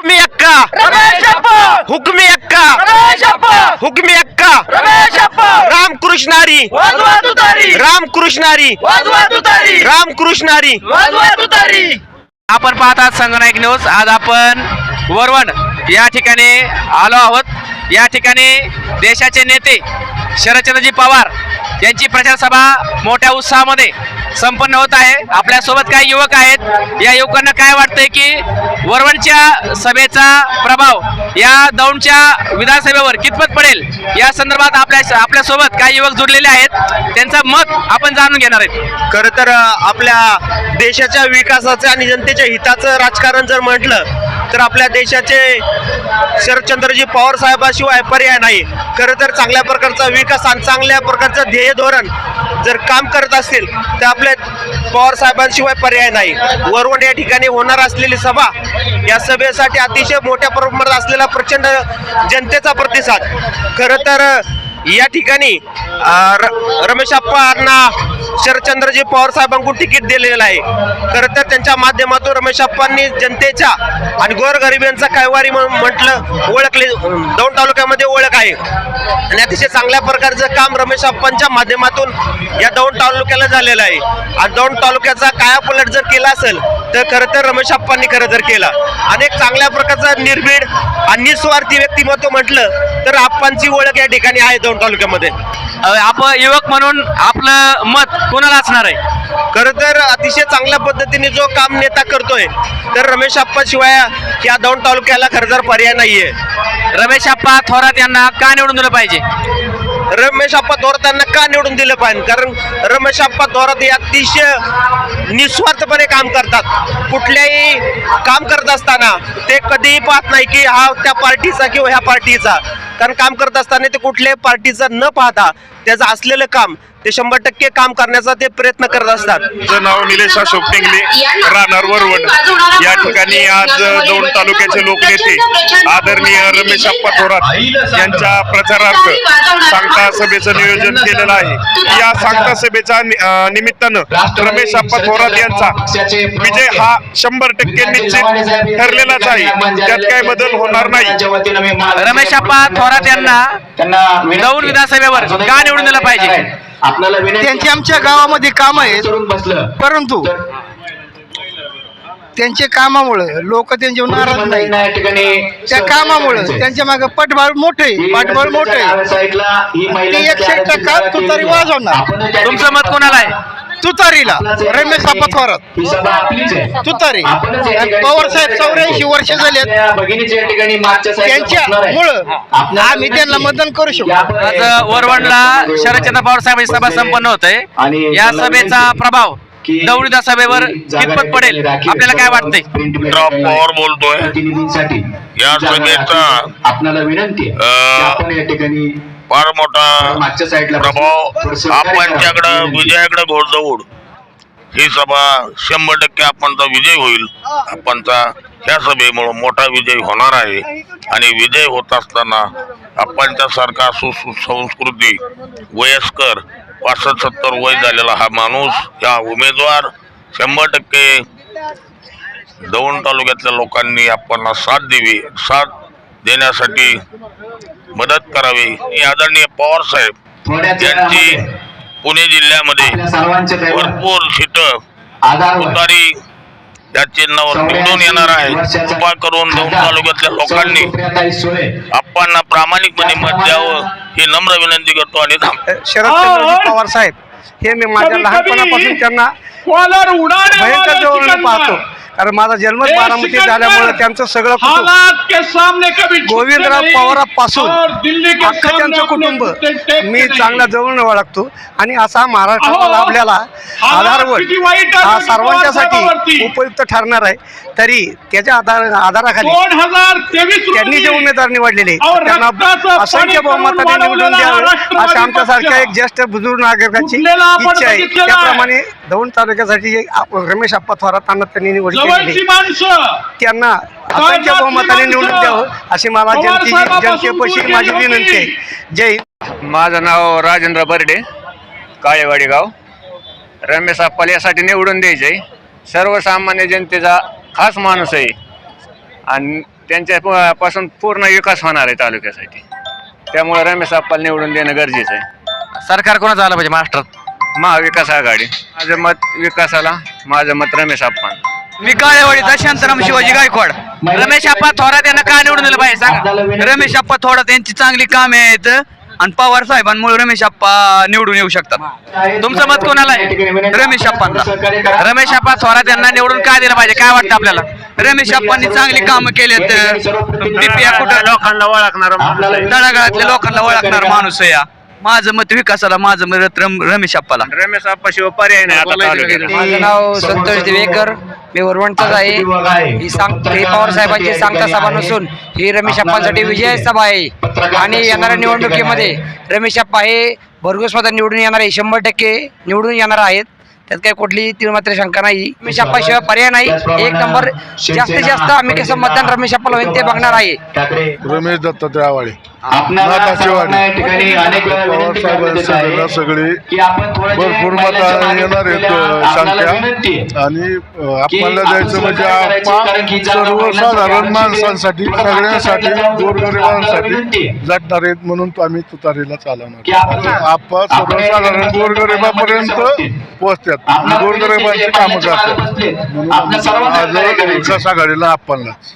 हुकमी अक्का रमेश अप्पा. हुकमी अक्का रमेश अप्पा. हुकमी अक्का रमेश अप्पा. रामकृष्णारी वाजवा तुतारी. रामकृष्णारी वाजवा तुतारी. रामकृष्णारी वाजवा तुतारी. आपण पाहतात संगनायक न्यूज. आज आपण वरवण या ठिकाणी आलो आहोत. या ठिकाणी देशाचे नेते शरदचंद्रजी पवार यांची प्रचार सभा मोठ्या उत्साहामध्ये संपन्न होत आहे. आपल्यासोबत काही युवक आहेत. या युवकांना काय वाटतंय की वरवणच्या सभेचा प्रभाव या दौंडच्या विधानसभेवर कितपत पडेल? या संदर्भात आपल्या आपल्यासोबत काही युवक जुडलेले आहेत. त्यांचं मत आपण जाणून घेणार आहेत. खरं तर आपल्या देशाच्या विकासाचं आणि जनतेच्या हिताचं राजकारण जर म्हटलं तर आपल्या देशाचे शरदचंद्रजी पवार साहेबाशिवाय पर्याय नाही. खरं तर चांगल्या प्रकारचा विकास आणि चांगल्या प्रकारचं ध्येय धोरण जर काम करत असतील तर आपल्या पवार साहेबांशिवाय पर्याय नाही. वरवण या ठिकाणी होणार असलेली सभा या सभेसाठी अतिशय मोठ्या प्रमाणात असलेला प्रचंड जनतेचा प्रतिसाद. खरं तर या ठिकाणी र- रमेश अप्पांना शरदचंद्रजी पवार साहेबांकडून तिकीट दिलेलं आहे. खरं तर त्यांच्या माध्यमातून रमेश अप्पांनी जनतेच्या आणि गोरगरिबांचा कैवारी म्हटलं ओळखले दौंड तालुक्यामध्ये ओळख आहे. आणि अतिशय चांगल्या प्रकारचं काम रमेश अप्पांच्या माध्यमातून या दौंड तालुक्याला झालेलं आहे. आणि दौंड तालुक्याचा कायापलट जर केला असेल तर खरं तर रमेश अप्पांनी खरं तर केला. अनेक चांगल्या प्रकारचा निर्भीड आणि निस्वार्थी व्यक्तिमत्व म्हटलं तर अप्पांची ओळख या ठिकाणी आहे दौंड तालुक्यामध्ये. अ, आपण युवक म्हणून आपलं मत कोणाला असणार आहे? खरं तर अतिशय चांगल्या पद्धतीने जो काम नेता करतोय तर रमेश अप्पा शिवाय या दौंड तालुक्याला खरं तर पर्याय नाहीये. रमेश आप्पा थोरात यांना का निवडून दिलं पाहिजे? रमेश आप्पा थोरात त्यांना का निवडून दिलं पाहिजे? कारण रमेश आप्पा थोरात हे अतिशय निस्वार्थपणे काम करतात. कुठल्याही काम करत असताना ते कधीही पाहत नाही की हा त्या पार्टीचा किंवा ह्या पार्टीचा. कारण काम करत असताना ते कुठल्याही पार्टीचा न पाहता त्याचं असलेलं काम ते शंभर टक्के काम करण्याचा ते प्रयत्न करत असतात. माझं नाव निलेश अशोक टेंगले राहणार वरवड. या ठिकाणी आज दौंड तालुक्याचे लोकनेते आदरणीय रमेश अप्पा थोरात यांच्या प्रचारार्थ सांगता सभेचं नियोजन केलेलं आहे. या सांगता सभेच्या निमित्तानं रमेश अप्पा थोरात यांचा विजय हा शंभर टक्के निश्चित ठरलेलाच आहे. त्यात काही बदल होणार नाही. रमेश आप्पा थोरात यांना दौंड विधानसभेवर का निवडून दिलं पाहिजे. आपल्याला त्यांची आमच्या गावामध्ये काम बसलं. परंतु त्यांचे कामामुळे लोक त्यांच्यावर नाराज नाही त्या कामामुळे त्यांच्या मागे पटबळ मोठे पाठबळ मोठे ते एकशे टक्का तुतारी वाजवणार. तुमचं मत कोणाला आहे? तुतारीला. रमेश आहे तुतारी. पवार साहेब चौऱ्याऐंशी वर्ष झालेत आपल्या भगिनीच्या या ठिकाणी मागच्या साईडला बसणार आहे. त्यांच्यामुळं आपल्याला आम्ही त्यांना मतदान करू शकतो आज वरवणला शरदचंद्र पवार साहेबांची सभा संपन्न होत आहे. आणि या सभेचा प्रभाव की दौंड विधानसभेवर ही जागा कितपत पडेल? आपल्याला काय वाटतंय? पवार बोलतोय. या सभेचा. आपल्याला विनंती आपण फार मोठा मागच्या साईडला प्रभाव. थोडंसं सहकार्य आपणच्याकडं. विजयाकडे घोडदौड ही सभा शंभर टक्के आपणचा विजय होईल. आपणचा ह्या सभेमुळे मोठा विजय होणार आहे. आणि विजय होत असताना आपणच्या सारखा सुसंस्कृती वयस्कर पासष्ट सत्तर वय झालेला हा माणूस या उमेदवार शंभर टक्के दौंड तालुक्यातल्या लोकांनी आपल्याला साथ द्यावी. साथ देण्यासाठी मदत करावी. ही आदरणीय पवार साहेब यांची पुणे जिल्ह्यामध्ये भरपूर आधारवर तुतारी या चिन्हावर निवडून येणार आहे. कृपा करून दौंड तालुक्यातल्या लोकांनी आप्पांना प्रामाणिकपणे मत द्यावं ही नम्र विनंती करतो आणि शरदचंद्रजी पवार साहेब हे मी माझ्या लहानपणापासून त्यांना भयंकर जवळ पाहतो. कारण माझा जन्मच बारामती झाल्यामुळे त्यांचं सगळं गोविंदराव पवारापासून अख्खं त्यांचं कुटुंब मी. चांगला जवळ ओळखतो आणि असा महाराष्ट्राला लाभलेला हालात आधारवर हा साहेबावरती. सर्वांच्यासाठी उपयुक्त ठरणार आहे तरी त्याच्या आधार आधाराखाली त्यांनी जे उमेदवार निवडलेले त्यांना असंख्य बहुमताने निवडून द्यावे अशा आमच्यासारख्या. एक ज्येष्ठ बुजुर्ग नागरिकाची इच्छा आहे. त्याप्रमाणे दौंड तालुक्यासाठी आप- रमेश आप्पा थोरातांना त्यांनी निवड जवळची केलेली माणसं! त्यांना असंख्य बहुमताने निवडून द्यावं अशी मला जनतेची जनतेपाशी माझी विनंती आहे. जय हिंद. माझं नाव राजेंद्र बर्डे काळेवाडी गाव. रमेश अप्पाल यासाठी निवडून द्यायचे सर्वसामान्य जनतेचा खास माणूस आहे. आणि त्यांच्या प- पासून पूर्ण विकास होणार आहे तालुक्यासाठी. त्यामुळे रमेश आप्पाला निवडून देणं गरजेचं आहे. सरकार कोणाचं आलं पाहिजे महाराष्ट्रात महाविकास आघाडी. माझं मत विकासाला माझं मत रमेश आप्पा मी काळेवाडीचा शांताराम शिवाजी गायकवाड. रमेश आप्पा थोरात यांना का निवडून दिलं पाहिजे सांगा. रमेश आप्पा थोडा यांची चांगली कामे आहेत आणि पवार साहेबांमुळे रमेश आप्पा निवडून येऊ शकतात. तुमचं मत कोणाला आहे? रमेश आप्पांना रमेश आप्पा थोरात यांना निवडून का दिलं पाहिजे? काय वाटतं आपल्याला? रमेश आप्पांनी चांगली कामं केलेत बीपीआर कुठं? लोकांना ओळखणार तळागाळातल्या लोकांना ओळखणार माणूस आहे हा. माझं मत विकासाला माझं मत रम- रमेश आप्पाला. रमेश आप्पा शिवाय पर्याय नाही आता तालुक्यात. माझं नाव संतोष दिवेकर. मी वरवंटच आहे. ही सांग ही पवार साहेबांची सांगता सभा नसून ही रमेश अप्पांसाठी विजय सभा आहे. आणि येणाऱ्या निवडणुकीमध्ये रमेश अप्पा हे भरघोस निवडून येणार आहे. शंभर टक्के निवडून येणार आहेत. त्यात काही कुठली तीन मात्र शंका नाही. रमेश अप्पाशिवाय पर्याय नाही. एक नंबर जास्तीत जास्त आम्ही कसं मतदान रमेश अप्पाला होईल ते बघणार आहे. रमेश दत्तात्रय आवाडे. सगळे की आपण थोडं जे भरपूर मतं येणार आहेत संख्या. आणि आपल्याला आपण जायचं म्हणजे सर्वसाधारण माणसांसाठी सगळ्यांसाठी गोरगरिबांसाठी. झटणार आहेत म्हणून तो आम्ही तुतारीला चालवणार आपण- सर्वसाधारण गोरगरिबापर्यंत पोहोचतात गोरगरिबांची कामं करतात म्हणून आपल्या सर्वांना. विकास आघाडीला आपणलाच